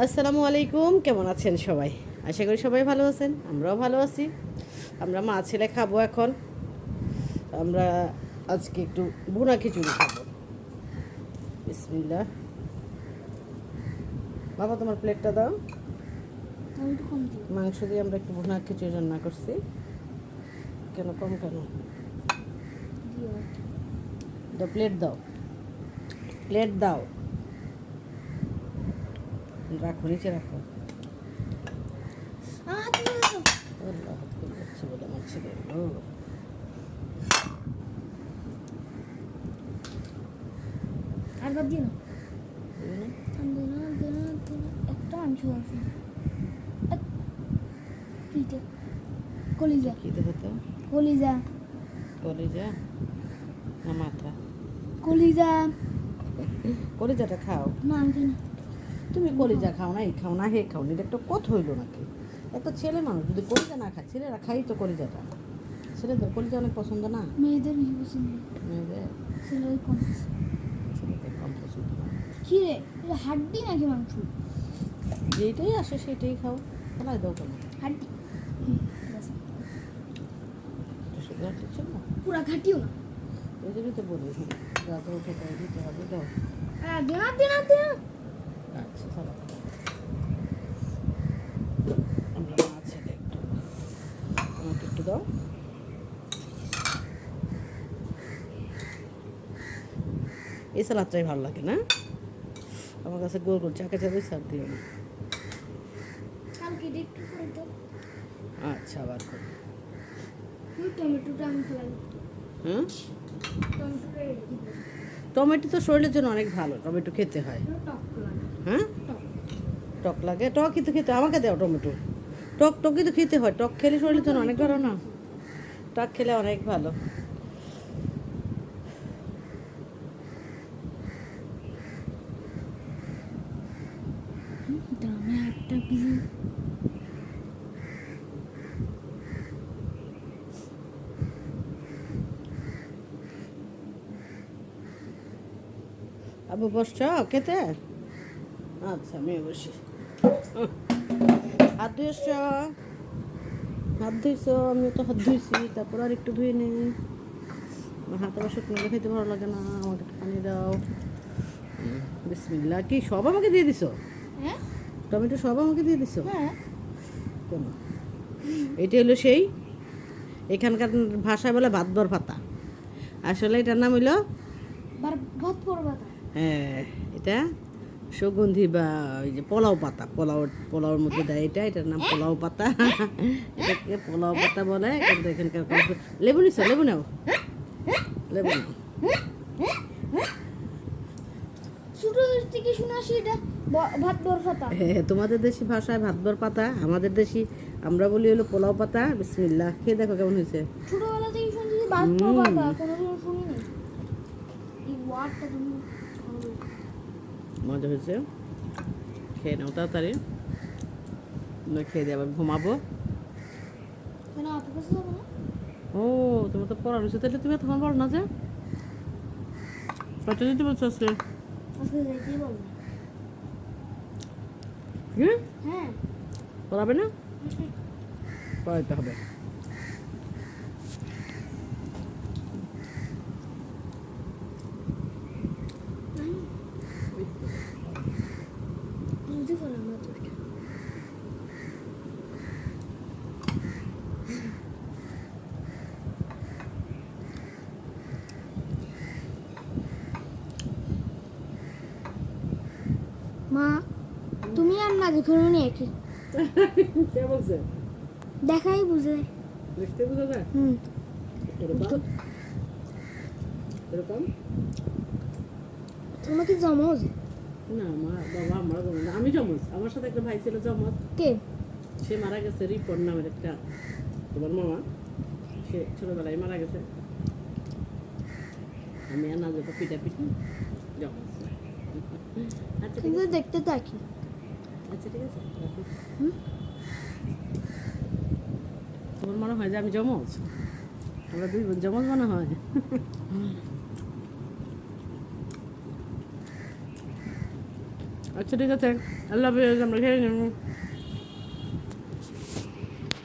আসসালামু আলাইকুম কেমন আছেন সবাই? আশা করি সবাই ভালো আছেন আমরাও ভালো আছি। আমরা মা ছেলে খাব এখন। আমরা আজকে একটু বুনা খিচুড়ি খাব। বিসমিল্লা বাবা তোমার প্লেটটা দাও। মাংস দিয়ে আমরা একটু বুনা খিচুড়ি রান্না করছি। কেন কম কেন? দাও। প্লেট দাও। প্লেট দাও। রাখো নিচে রাখো। আর বাদ না। একটা মাংস আছে কিটা? কলিজা। কি দেখো কলিজা। কলিজা না মাথা? কলিজা। কলিজাটা খাও। না আমি না। তুমি কলিজা খাও না এই খাও না হে খাও না এটা একটা কত হইল নাকি? একটা ছেলে মানুষ যদি কলিজা না খায় ছেলেরা খাই তো কলিজাটা। ছেলেদের কলিজা অনেক পছন্দ না? মেয়েদের পছন্দ মেয়েদের? ছেলেদের কম পছন্দ। ছেলেদের কম পছন্দ। না কি রে হাড্ডি নাকি মাংস? যেটাই আসে সেটাই খাও ফেলাই দাও কেন? হাড্ডি। পুরা ঘাটিও না। ওই জন্যই তো বলি গাছে উঠে দিতে হবে দাও। আহ, দিও না দিও না দিও না আচ্ছা চলো আমাকে একটু দাও এই সালাদটাই ভালো লাগে না? আমার কাছে গোল গোল চাকা চাকা সার দিও না। আচ্ছা আবার করো। টমেটোটা আমি হ্যাঁ টমেটো তো শরীরের জন্য অনেক ভালো টমেটো খেতে হয়। হ্যাঁ? টক লাগে। টক কিন্তু খেতে আমাকে দাও টমেটো। টক টক কিন্তু খেতে হয়। টক খেলে শরীরের জন্য অনেক ভালো না? টক খেলে অনেক ভালো। আবু বসছ খেতে? আচ্ছা আমি বসি। হাত ধুয়েছ হাত ধুইছ আমি তো হাত ধুইছি তারপর আর একটু ধুয়ে নেই। আমার হাতে আবার শুকনো খেতে ভালো লাগে না আমাকে পানি দাও। বিসমিল্লা কি সব আমাকে দিয়ে দিছো? হ্যাঁ? টমেটো সব আমাকে দিয়ে দিছো? হ্যাঁ। কেন? এটা হলো সেই এখানকার ভাষায় বলে ভাতবর পাতা আসলে এটার নাম হইল হ্যাঁ এটা সুগন্ধি বা ওই যে পোলাও পাতা পোলাও পোলাওর মধ্যে দেয় এটা এটার নাম পোলাও পাতা। এটাকে পোলাও পাতা বলে কিন্তু এখানকার লেবু নিছো লেবু নাও। লেবু নাও। থেকে শুনে আসি এটা ব- ভাত বরফাতা হ্যাঁ তোমাদের দেশি ভাষায় ভাতবর পাতা আমাদের দেশি আমরা বলি হলো পোলাও পাতা। বিসমিল্লাহ খেয়ে দেখো কেমন হয়েছে। ছোটবেলা থেকে শুনছি ভাত হুম। পড়বাতা কোনোদিন শুনিনি। এই ওয়ার্ডটা তুমি মজা হয়েছে। খেয়ে নাও তাড়াতাড়ি। খেয়ে দিয়ে আবার ঘুমাবো। ও তোমার তো পড়া রয়েছে তাহলে তুমি তখন পড়ো না যে? কত দিতে বলছো আজকে? হ্যাঁ। পড়াবে না? পড়াইতে হবে। মা তুমি আর না দেখো মনে একই কে বলছে? দেখাই বুঝে। দেখতে বুঝা যায়? হুম। এরকম? এরকম? তোমার কি জমজ? না আমার বাবা আমার জমজ আমি জমজ। আমার সাথে একটা ভাই ছিল জমজ। কে? সে মারা গেছে রিপন নামের একটা তোমার মামা। সে ছোটবেলায় মারা গেছে। আমি আর না যাব পিঠা পিঠি জমজ। কিন্তু আছে। দেখতে থাকি। আচ্ছা ঠিক আছে তোমার মনে হয় যে আমি জমজ আমরা দুই বোন জমজ মনে হয়? আচ্ছা ঠিক আছে। আল্লাহ হাফেজ আমরা খেয়ে নেব।